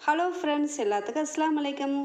Hello friends எல்லாத்துக்கும் அஸ்லாம் வலைக்கம்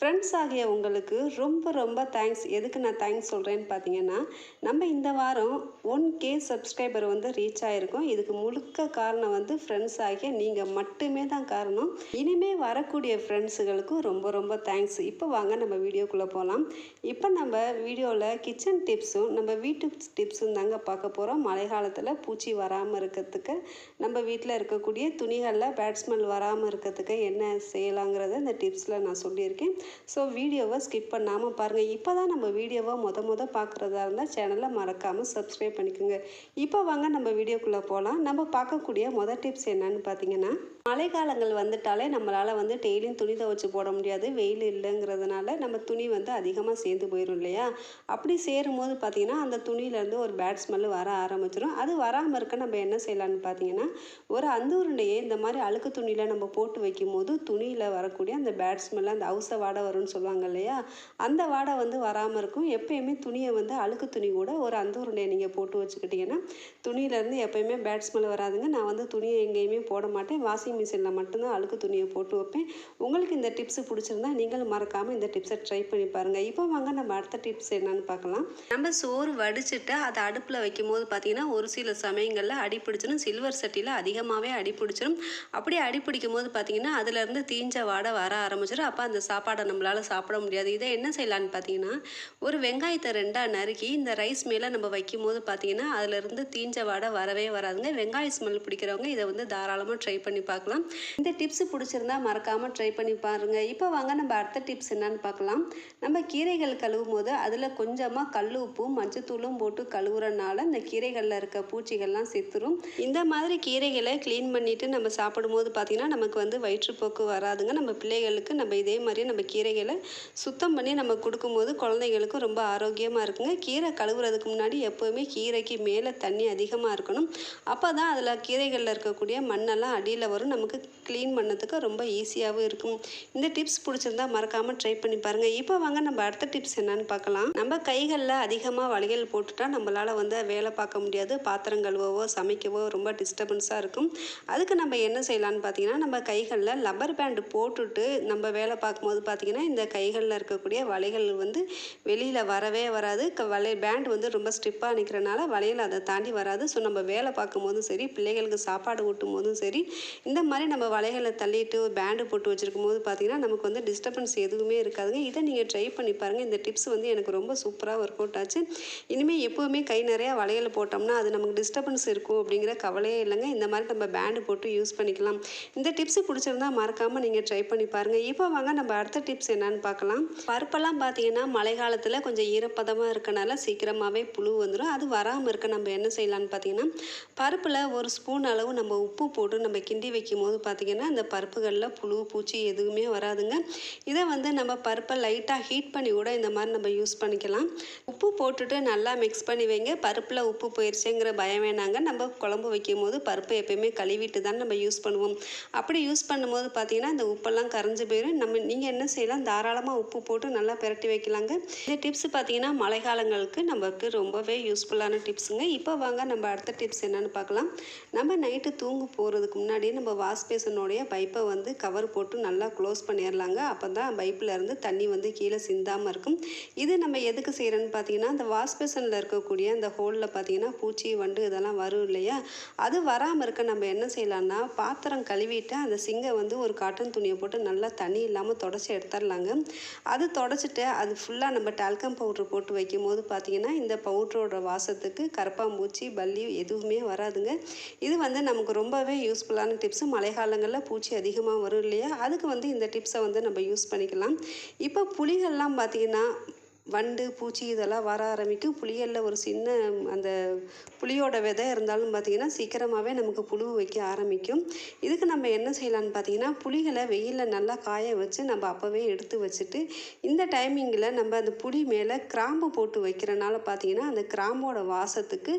ஃப்ரெண்ட்ஸ் ஆகிய உங்களுக்கு ரொம்ப ரொம்ப தேங்க்ஸ் எதுக்கு நான் தேங்க்ஸ் சொல்கிறேன்னு பார்த்தீங்கன்னா நம்ம இந்த வாரம் ஒன் கே சப்ஸ்கிரைபர் வந்து ரீச் ஆகிருக்கோம் இதுக்கு முழுக்க காரணம் வந்து ஃப்ரெண்ட்ஸ் ஆகிய நீங்கள் மட்டுமே தான் காரணம். இனிமேல் வரக்கூடிய ஃப்ரெண்ட்ஸுகளுக்கும் ரொம்ப ரொம்ப தேங்க்ஸ் இப்போ வாங்க நம்ம வீடியோக்குள்ளே போகலாம் இப்போ நம்ம வீடியோவில் கிச்சன் டிப்ஸும் நம்ம வீட்டு டிப்ஸும் தாங்க பார்க்க போகிறோம் மழை காலத்தில் பூச்சி வராமல் இருக்கிறதுக்கு நம்ம வீட்டில் இருக்கக்கூடிய துணிகளில் பேட்ஸ்மெல் வராமல் இருக்கிறதுக்கு என்ன செய்யலாங்கிறத இந்த டிப்ஸில் நான் சொல்லியிருக்கேன். ஸோ வீடியோவை ஸ்கிப் பண்ணாமல் பாருங்கள் இப்போ தான் நம்ம வீடியோவை மொத முத பார்க்குறதா இருந்தால் சேனலை மறக்காமல் சப்ஸ்கிரைப் பண்ணிக்கோங்க. இப்போ வாங்க நம்ம வீடியோக்குள்ளே போகலாம் நம்ம பார்க்கக்கூடிய மொதல் டிப்ஸ் என்னன்னு பார்த்தீங்கன்னா மழைக்காலங்கள் வந்துட்டாலே நம்மளால் வந்து டெய்லியும் துணி துவைச்சி போட முடியாது. வெயில் இல்லைங்கிறதுனால நம்ம துணி வந்து அதிகமாக சேர்ந்து போயிடும் இல்லையா? அப்படி சேரும் போது பார்த்தீங்கன்னா அந்த துணியிலேருந்து ஒரு பேட் ஸ்மெல் வர ஆரம்பிச்சிடும் அது வராமல் இருக்க நம்ம என்ன செய்யலாம்னு பார்த்தீங்கன்னா ஒரு அந்தூருண்டையே இந்த மாதிரி அழுக்கு துணியில் நம்ம போட்டு வைக்கும் போது துணியில் வரக்கூடிய அந்த பேட் ஸ்மெல் அந்த அவுச வாடை வரும்னு சொல்லுவாங்க இல்லையா? அந்த வாடை வந்து வராமல் இருக்கும். எப்பயுமே துணியை வந்து அழுக்கு துணி கூட ஒரு அந்தூருண்டையை நீங்கள் போட்டு வச்சுக்கிட்டிங்கன்னா துணியிலேருந்து எப்பயுமே பேட் ஸ்மெல் வராதுங்க. நான் வந்து துணியை எங்கேயுமே போட மாட்டேன். வாஷிங் மிஷினில் மட்டும்தான் அழுக்கு துணியை போட்டு வைப்பேன். உங்களுக்கு இந்த டிப்ஸ் பிடிச்சிருந்தா நீங்களும் மறக்காமல் இந்த டிப்ஸை ட்ரை பண்ணி பாருங்கள் இப்போ வாங்க நம்ம அடுத்த டிப்ஸ் என்னன்னு பார்க்கலாம். நம்ம சோறு வடிச்சிட்டு அதை அடுப்பில் வைக்கும் போது பார்த்தீங்கன்னா ஒரு சில சமயங்களில் அடி பிடிச்சிடும் சில்வர் சட்டியில் அதிகமாகவே அடி பிடிச்சிடும் அப்படி அடி பிடிக்கும் போது பார்த்தீங்கன்னா அதுலேருந்து தீஞ்ச வாடை வர ஆரம்பிச்சிடும் அப்போ அந்த சாப்பாடை நம்மளால் சாப்பிட முடியாது. இதை என்ன செய்யலான்னு பார்த்தீங்கன்னா ஒரு வெங்காயத்தை ரெண்டாக நறுக்கி இந்த ரைஸ் மேலே நம்ம வைக்கும் போது பார்த்தீங்கன்னா அதுலேருந்து தீஞ்ச வாடை வரவே வராதுங்க. வெங்காய ஸ்மெல் பிடிக்கிறவங்க இதை வந்து தாராளமாக ட்ரை பண்ணி பார்க்கலாம். இந்த டிப்ஸ் பிடிச்சிருந்தா மறக்காமல் ட்ரை பண்ணி பாருங்கள் இப்போ வாங்க நம்ம அடுத்த டிப்ஸ் என்னன்னு பார்க்கலாம். நம்ம கீரைகள் கழுவும் போது அதில் கொஞ்சமாக கல் உப்பும் மஞ்சத்தூளும் போட்டு கழுவுறனால இந்த கீரைகளில் இருக்க பூச்சிகள்லாம் செத்துரும். இந்த மாதிரி கீரைகளை க்ளீன் பண்ணிவிட்டு நம்ம சாப்பிடும்போது பார்த்திங்கன்னா நமக்கு வந்து வயிற்றுப்போக்கு வராதுங்க. நம்ம பிள்ளைகளுக்கு நம்ம இதே மாதிரி நம்ம கீரை கீரைகளை சுத்தம் பண்ணி நம்ம கொடுக்கும்போது குழந்தைங்களுக்கும் ரொம்ப ஆரோக்கியமாக இருக்குங்க. கீரை கழுவுறதுக்கு முன்னாடி எப்போவுமே கீரைக்கு மேலே தண்ணி அதிகமாக இருக்கணும். அப்போ தான் அதில் கீரைகளில் இருக்கக்கூடிய மண்ணெல்லாம் அடியில் வரும். நமக்கு க்ளீன் பண்ணதுக்கு ரொம்ப ஈஸியாகவும் இருக்கும். இந்த டிப்ஸ் பிடிச்சிருந்தா மறக்காமல் ட்ரை பண்ணி பாருங்கள் இப்போ வாங்க நம்ம அடுத்த டிப்ஸ் என்னன்னு பார்க்கலாம். நம்ம கைகளில் அதிகமாக வளையல் போட்டுட்டா நம்மளால் வந்து வேலை பார்க்க முடியாது. பாத்திரம் கழுவவோ சமைக்கவோ ரொம்ப டிஸ்டர்பன்ஸாக இருக்கும். அதுக்கு நம்ம என்ன செய்யலாம்னு பார்த்தீங்கன்னா நம்ம கைகளில் லப்பர் பேண்டு போட்டுட்டு நம்ம வேலை பார்க்கும்போது பார்த்தீங்கன்னா இந்த கைகளில் இருக்கக்கூடிய வலைகள் வந்து வெளியில் வரவே வராது. க வலை பேண்ட் வந்து ரொம்ப ஸ்ட்ரிப்பாக நிற்கிறனால வலையில் அதை தாண்டி வராது. ஸோ நம்ம வேலை பார்க்கும்போதும் சரி பிள்ளைகளுக்கு சாப்பாடு ஊட்டும் போதும் சரி இந்த மாதிரி நம்ம வலைகளை தள்ளிட்டு பேண்டு போட்டு வச்சுருக்கும் போது பார்த்தீங்கன்னா நமக்கு வந்து டிஸ்டர்பன்ஸ் எதுவுமே இருக்காதுங்க. இதை நீங்கள் ட்ரை பண்ணி பாருங்கள் இந்த டிப்ஸ் வந்து எனக்கு ரொம்ப சூப்பராக ஒர்க் அவுட் ஆச்சு. இனிமேல் எப்போவுமே கை நிறையா வளையல் போட்டோம்னா அது நமக்கு டிஸ்டர்பன்ஸ் இருக்கும் அப்படிங்கிற கவலையே இல்லைங்க. இந்த மாதிரி நம்ம பேண்டு போட்டு யூஸ் பண்ணிக்கலாம். இந்த டிப்ஸ் பிடிச்சிருந்தா மறக்காமல் நீங்கள் ட்ரை பண்ணி பாருங்கள் இப்போ வாங்க நம்ம அடுத்த டிப்ஸ் என்னன்னு பார்க்கலாம். பருப்பெல்லாம் பார்த்தீங்கன்னா மழை காலத்தில் கொஞ்சம் ஈரப்பதமாக இருக்கனால சீக்கிரமாகவே புழு வந்துடும் அது வராமல் இருக்க நம்ம என்ன செய்யலாம்னு பார்த்தீங்கன்னா பருப்பில் ஒரு ஸ்பூன் அளவு நம்ம உப்பு போட்டு நம்ம கிண்டி வைக்கும் போது பார்த்தீங்கன்னா அந்த பருப்புகளில் புழு பூச்சி எதுவுமே வராதுங்க. இதை வந்து நம்ம பருப்பை லைட்டாக ஹீட் பண்ணி கூட இந்த மாதிரி நம்ம யூஸ் பண்ணிக்கலாம். உப்பு போட்டுட்டு நல்லா மிக்ஸ் பண்ணி வைங்க. பருப்பில் உப்பு போயிடுச்சுங்கிற பயம் வேணாங்க. நம்ம குழம்பு வைக்கும் போது பருப்பை எப்பயுமே கழுவிட்டு தான் நம்ம யூஸ் பண்ணுவோம். அப்படி யூஸ் பண்ணும்போது பார்த்தீங்கன்னா இந்த உப்பெல்லாம் கரைஞ்சி போயிடும் நம்ம நீங்கள் என்ன செய்யலாம். தாராளமாக உப்பு போட்டு நல்லா பிரட்டி வைக்கலாங்க. இந்த டிப்ஸ் பார்த்தீங்கன்னா மழை காலங்களுக்கு நமக்கு ரொம்பவே யூஸ்ஃபுல்லான டிப்ஸுங்க இப்போ வாங்க நம்ம அடுத்த டிப்ஸ் என்னென்னு பார்க்கலாம் நம்ம நைட்டு தூங்க போகிறதுக்கு முன்னாடியே நம்ம வாஷ் பேசனுடைய பைப்பை வந்து கவர் போட்டு நல்லா க்ளோஸ் பண்ணிடலாங்க அப்போ தான் பைப்பில் இருந்து தண்ணி வந்து கீழே சிந்தாமல் இருக்கும். இது நம்ம எதுக்கு செய்கிறோன்னு பார்த்தீங்கன்னா அந்த வாஷ் பேசனில் இருக்கக்கூடிய அந்த ஹோலில் பார்த்தீங்கன்னா பூச்சி வண்டு இதெல்லாம் வரும் இல்லையா? அது வராமல் இருக்க நம்ம என்ன செய்யலாம்னா பாத்திரம் கழுவிட்டு அந்த சிங்கை வந்து ஒரு காட்டன் துணியை போட்டு நல்லா தண்ணி இல்லாமல் தொடச்சி எடுத்துடலாங்க அது தொடச்சிட்டு அது ஃபுல்லாக நம்ம டால்கம் பவுட்ரு போட்டு வைக்கும் போது பார்த்திங்கன்னா இந்த பவுட்ரோட வாசத்துக்கு கரப்பாம்பூச்சி பல்லி எதுவுமே வராதுங்க. இது வந்து நமக்கு ரொம்பவே யூஸ்ஃபுல்லான டிப்ஸு மழை காலங்களில் பூச்சி அதிகமாக வரும் இல்லையா? அதுக்கு வந்து இந்த டிப்ஸை வந்து நம்ம யூஸ் பண்ணிக்கலாம். இப்போ புலிகள்லாம் பார்த்திங்கன்னா வண்டு பூச்சி இதெல்லாம் வர ஆரம்பிக்கும். புளியலில் ஒரு சின்ன அந்த புளியோட விதை இருந்தாலும் பார்த்திங்கன்னா சீக்கிரமாகவே நமக்கு புழு வைக்க ஆரம்பிக்கும். இதுக்கு நம்ம என்ன செய்யலாம்னு பார்த்தீங்கன்னா புளிகளை வெயிலில் நல்லா காய வச்சு நம்ம அப்போவே எடுத்து வச்சுட்டு இந்த டைமிங்கில் நம்ம அந்த புளி மேலே கிராம்பு போட்டு வைக்கிறனால பார்த்தீங்கன்னா அந்த கிராம்போட வாசத்துக்கு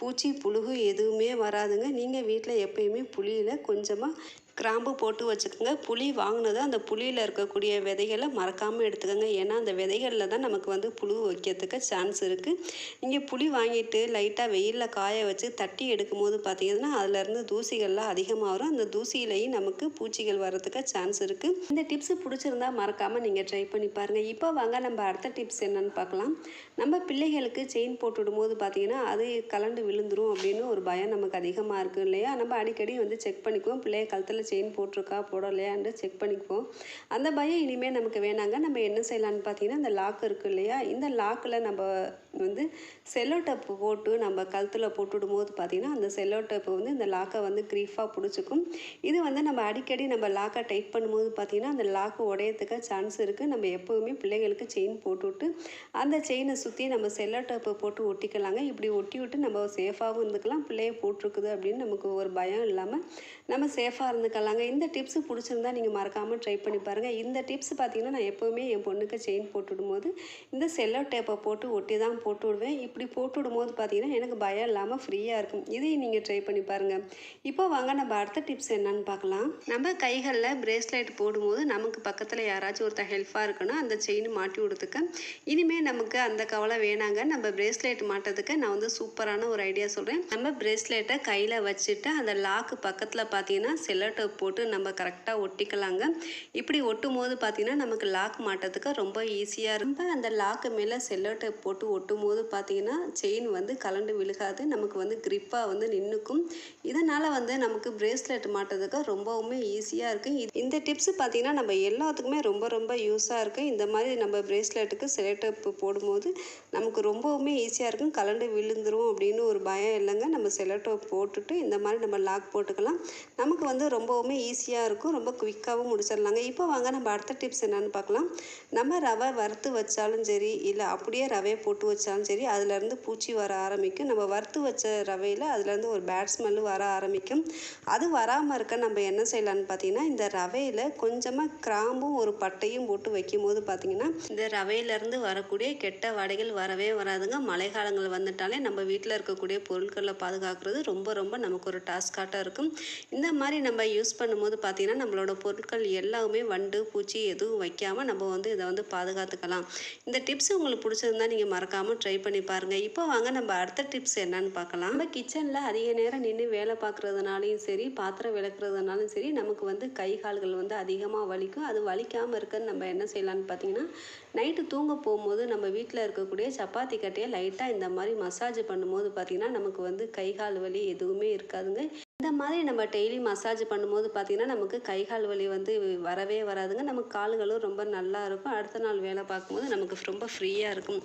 பூச்சி புழுகு எதுவுமே வராதுங்க. நீங்கள் வீட்டில் எப்பயுமே புளியில் கொஞ்சமாக கிராம்பு போட்டு வச்சுக்கோங்க. புளி வாங்கினது அந்த புளியில் இருக்கக்கூடிய விதைகளை மறக்காமல் எடுத்துக்கோங்க. ஏன்னா அந்த விதைகளில் தான் நமக்கு வந்து புழு வைக்கிறதுக்கு சான்ஸ் இருக்குது இங்கே புளி வாங்கிட்டு லைட்டாக வெயிலில் காய வச்சு தட்டி எடுக்கும் போது பார்த்தீங்கன்னா அதுலேருந்து தூசிகள்லாம் அதிகமாக வரும் அந்த தூசியிலையும் நமக்கு பூச்சிகள் வர்றதுக்கு சான்ஸ் இருக்குது இந்த டிப்ஸ் பிடிச்சிருந்தா மறக்காமல் நீங்கள் ட்ரை பண்ணி பாருங்கள் இப்போ வாங்க நம்ம அடுத்த டிப்ஸ் என்னென்னு பார்க்கலாம். நம்ம பிள்ளைகளுக்கு செயின் போட்டு விடும்போது பார்த்தீங்கன்னா அது கலண்டு விழுந்துரும் அப்படின்னு ஒரு பயம் நமக்கு அதிகமாக இருக்குது இல்லையா? நம்ம அடிக்கடி வந்து செக் பண்ணிக்குவோம். பிள்ளைய கழுத்தில் செயின் போட்டிருக்கா போடலையான்னு செக் பண்ணிக்குவோம். அந்த பயம் இனிமேல் நமக்கு வேணாங்க. நம்ம என்ன செய்யலாம்னு பார்த்தீங்கன்னா இந்த லாக் இருக்குது இல்லையா? இந்த லாக்கில் நம்ம வந்து செல்லோ டப்பு போட்டு நம்ம கழுத்தில் போட்டுவிடும் போது பார்த்திங்கன்னா அந்த செல்லோ டப்பு வந்து இந்த லாக்கை வந்து க்ரீஃபாக பிடிச்சிக்கும். இது வந்து நம்ம அடிக்கடி நம்ம லாக்கை டைட் பண்ணும்போது பார்த்திங்கன்னா அந்த லாக்கு உடையத்துக்கு சான்ஸ் இருக்குது நம்ம எப்போவுமே பிள்ளைகளுக்கு செயின் போட்டுவிட்டு அந்த செயினை சுற்றி நம்ம செல்லோ டப்பு போட்டு ஒட்டிக்கலாங்க. இப்படி ஒட்டி விட்டு நம்ம சேஃபாகவும் இருந்துக்கலாம். பிள்ளைய போட்டிருக்குது அப்படின்னு நமக்கு ஒரு பயம் இல்லாமல் நம்ம சேஃபாக இருந்துக்கலாங்க. இந்த டிப்ஸு பிடிச்சிருந்தா நீங்கள் மறக்காமல் ட்ரை பண்ணி பாருங்கள் இந்த டிப்ஸ் பார்த்திங்கன்னா நான் எப்போவுமே என் பொண்ணுக்கு செயின் போட்டுவிடும் போது இந்த செல்லோ டேப்பை போட்டு ஒட்டி தான் போட்டு விடுவேன் இப்படி போட்டு விடும்போது பார்த்தீங்கன்னா எனக்கு பயம் இல்லாமல் ஃப்ரீயாக இருக்கும். இதையும் நீங்கள் ட்ரை பண்ணி பாருங்கள் இப்போ வாங்க நம்ம அடுத்த டிப்ஸ் என்னன்னு பார்க்கலாம். நம்ம கைகளில் பிரேஸ்லெட் போடும்போது நமக்கு பக்கத்தில் யாராச்சும் ஒருத்தர் ஹெல்ப்பாக இருக்கணும். அந்த செயின் மாட்டி விடுறதுக்கு. இனிமேல் நமக்கு அந்த கவலை வேணாங்க. நம்ம பிரேஸ்லெட் மாட்டுறதுக்கு நான் வந்து சூப்பரான ஒரு ஐடியா சொல்கிறேன் நம்ம பிரேஸ்லெட்டை கையில் வச்சுட்டு அந்த லாக்கு பக்கத்தில் பார்த்தீங்கன்னா செல்லோ போட்டு நம்ம கரெக்டாக ஒட்டிக்கலாங்க. இப்படி ஒட்டும் போது பார்த்தீங்கன்னா நமக்கு லாக் மாட்டுறதுக்கு ரொம்ப ஈஸியாக இருக்கும். அந்த லாக்கு மேலே செல்லோ போட்டு போட்டு போது பார்த்தீங்கன்னா செயின் வந்து கலண்டு விழுகாது. நமக்கு வந்து க்ரிப்பாக வந்து நின்றுக்கும் இதனால் வந்து நமக்கு பிரேஸ்லெட் மாட்டுறதுக்கு ரொம்பவுமே ஈஸியாக இருக்குது இந்த டிப்ஸ் பார்த்தீங்கன்னா நம்ம எல்லாத்துக்குமே ரொம்ப ரொம்ப யூஸாக இருக்குது இந்த மாதிரி நம்ம பிரேஸ்லெட்டுக்கு செலோடேப் போடும்போது நமக்கு ரொம்பவுமே ஈஸியாக இருக்கும். கலண்டு விழுந்துரும் அப்படின்னு ஒரு பயம் இல்லைங்க. நம்ம செலோடேப் போட்டுட்டு இந்த மாதிரி நம்ம லாக் போட்டுக்கலாம். நமக்கு வந்து ரொம்பவுமே ஈஸியாக இருக்கும். ரொம்ப குவிக்காகவும் முடிச்சிடலாங்க. இப்போ வாங்க நம்ம அடுத்த டிப்ஸ் என்னென்னு பார்க்கலாம் நம்ம ரவை வறுத்து வச்சாலும் சரி இல்லை அப்படியே ரவையை போட்டு வச்சாலும் சரி அதுலேருந்து பூச்சி வர ஆரம்பிக்கும். நம்ம வறுத்து வச்ச ரவையில் அதுலேருந்து ஒரு பேட் ஸ்மெல்லு வர ஆரம்பிக்கும். அது வராமல் இருக்க நம்ம என்ன செய்யலாம்னு பார்த்தீங்கன்னா இந்த ரவையில் கொஞ்சமாக கிராம்பும் ஒரு பட்டையும் போட்டு வைக்கும் போது பார்த்தீங்கன்னா இந்த ரவையிலேருந்து வரக்கூடிய கெட்ட வடைகள் வரவே வராதுங்க. மழை காலங்கள் வந்துட்டாலே நம்ம வீட்டில் இருக்கக்கூடிய பொருட்களை பாதுகாக்கிறது ரொம்ப ரொம்ப நமக்கு ஒரு டாஸ்காட்டாக இருக்கும். இந்த மாதிரி நம்ம யூஸ் பண்ணும்போது பார்த்தீங்கன்னா நம்மளோட பொருட்கள் எல்லாமே வண்டு பூச்சி எதுவும் வைக்காமல் நம்ம வந்து இதை வந்து பாதுகாத்துக்கலாம். இந்த டிப்ஸ் உங்களுக்கு பிடிச்சிருந்தா நீங்கள் மறக்காமல் ட்ரை பண்ணி பாருங்கள் இப்போ வாங்க நம்ம அடுத்த டிப்ஸ் என்னன்னு பார்க்கலாம். நம்ம கிச்சனில் அதிக நேரம் நின்று வேலை பார்க்குறதுனாலையும் சரி பாத்திரம் விளக்குறதுனாலும் சரி நமக்கு வந்து கை கால்கள் வந்து அதிகமாக வலிக்கும். அது வலிக்காமல் இருக்க நம்ம என்ன செய்யலாம்னு பார்த்தீங்கன்னா நைட்டு தூங்க போகும்போது நம்ம வீட்டில் இருக்கக்கூடிய சப்பாத்தி கட்டையை லைட்டாக இந்த மாதிரி மசாஜ் பண்ணும்போது பார்த்திங்கன்னா நமக்கு வந்து கை கால் வலி எதுவுமே இருக்காதுங்க. இந்த மாதிரி நம்ம டெய்லி மசாஜ் பண்ணும்போது பார்த்திங்கன்னா நமக்கு கை கால் வலி வந்து வரவே வராதுங்க. நமக்கு கால்களும் ரொம்ப நல்லா இருக்கும். அடுத்த நாள் வேலை பார்க்கும்போது நமக்கு ரொம்ப ஃப்ரீயாக இருக்கும்.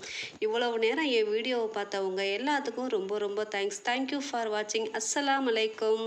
இவ்வளவு நேரம் என் வீடியோவை பார்த்தவங்க எல்லாத்துக்கும் ரொம்ப ரொம்ப தேங்க்ஸ் தேங்க்யூ ஃபார் வாட்சிங் அஸ்ஸலாம் அலைக்கும்